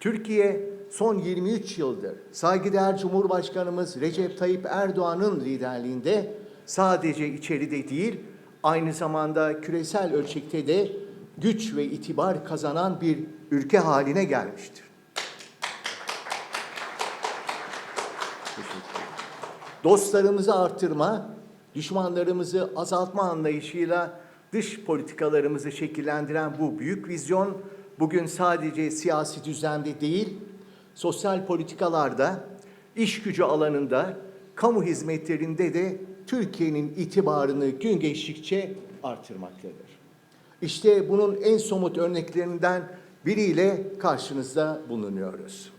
Türkiye son 23 yıldır saygıdeğer Cumhurbaşkanımız Recep Tayyip Erdoğan'ın liderliğinde sadece içeride değil, aynı zamanda küresel ölçekte de güç ve itibar kazanan bir ülke haline gelmiştir. Dostlarımızı artırma, düşmanlarımızı azaltma anlayışıyla dış politikalarımızı şekillendiren bu büyük vizyon bugün sadece siyasi düzlemde değil, sosyal politikalarda, iş gücü alanında, kamu hizmetlerinde de Türkiye'nin itibarını gün geçtikçe artırmaktadır. İşte bunun en somut örneklerinden biriyle karşınızda bulunuyoruz.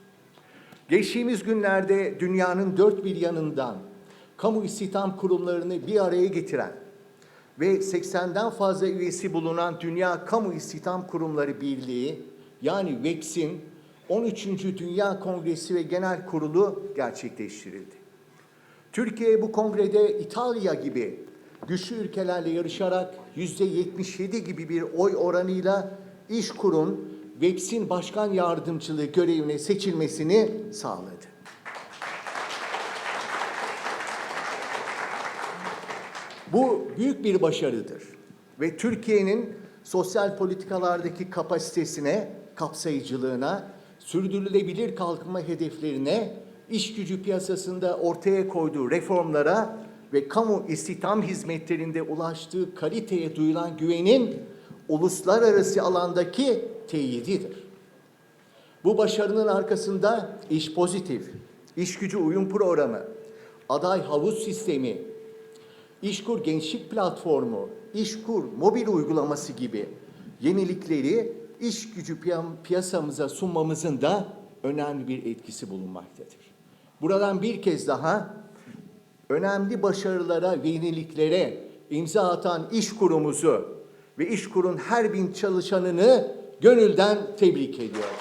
Geçtiğimiz günlerde dünyanın dört bir yanından kamu istihdam kurumlarını bir araya getiren ve 80'den fazla üyesi bulunan Dünya Kamu İstihdam Kurumları Birliği yani WEX'in 13. Dünya Kongresi ve Genel Kurulu gerçekleştirildi. Türkiye bu kongrede İtalya gibi güçlü ülkelerle yarışarak yüzde 77 gibi bir oy oranıyla İşkur'un WEPS'in başkan yardımcılığı görevine seçilmesini sağladı. Bu büyük bir başarıdır ve Türkiye'nin sosyal politikalardaki kapasitesine, kapsayıcılığına, sürdürülebilir kalkınma hedeflerine, iş gücü piyasasında ortaya koyduğu reformlara ve kamu istihdam hizmetlerinde ulaştığı kaliteye duyulan güvenin uluslararası alandaki teyididir. Bu başarının arkasında iş pozitif, iş gücü uyum programı, aday havuz sistemi, İşkur Gençlik Platformu, İşkur mobil uygulaması gibi yenilikleri iş gücü piya- piyasamıza sunmamızın da önemli bir etkisi bulunmaktadır. Buradan bir kez daha önemli başarılara ve yeniliklere imza atan iş kurumuzu ve iş kurun her bin çalışanını gönülden tebrik ediyorum.